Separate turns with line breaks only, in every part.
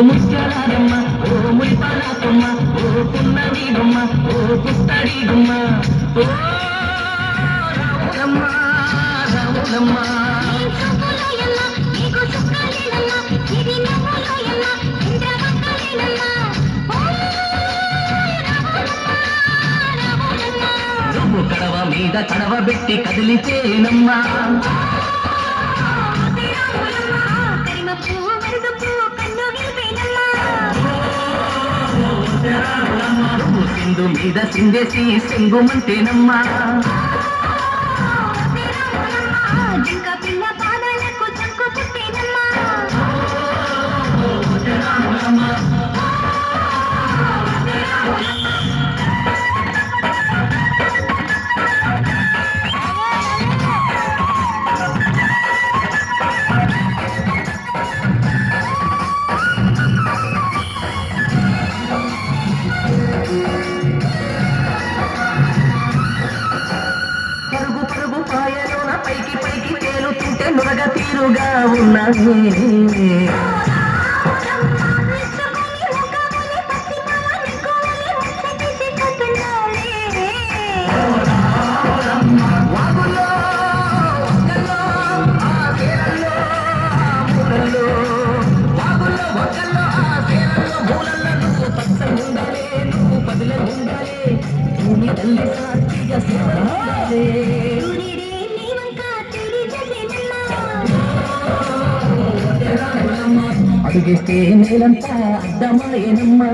ముసలారమ్మ ఓ మురిపాలమ్మ ఓ పున్నవీడమ్మ ఓ పుస్తడీడమ్మ ఓ రమణ రమణ కడవ మీద కడవ పెట్టి కదిలిచేనమ్మా నువ్వు సింధు మీద సిందేసి సింగుమంటేనమ్మా పచ్చగుండాలే, నువ్వు ఉండాలి భూమి తల్లి సాక్షిగా సేవ ఉండాలి అడుగేస్తే నేలంతా అడ్డమాయనమ్మా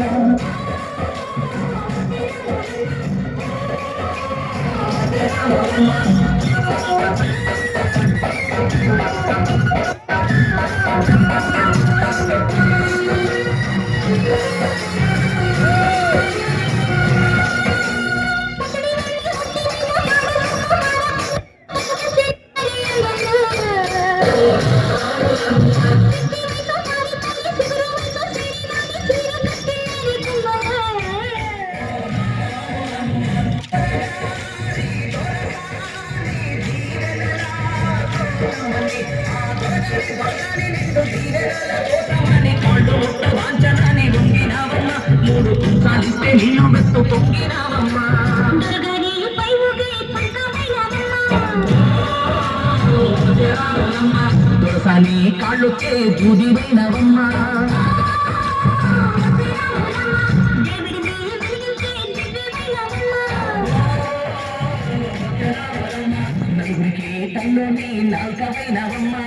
Thank you. మూడు కుంచాలిస్తే నీళ్ళు మెత్తు పొంగినావమ్మా దొరసాని కాళ్ళొచ్చే దూదివైనవమ్మా నలుగురికి తల్లని నాల్కవైనవమ్మా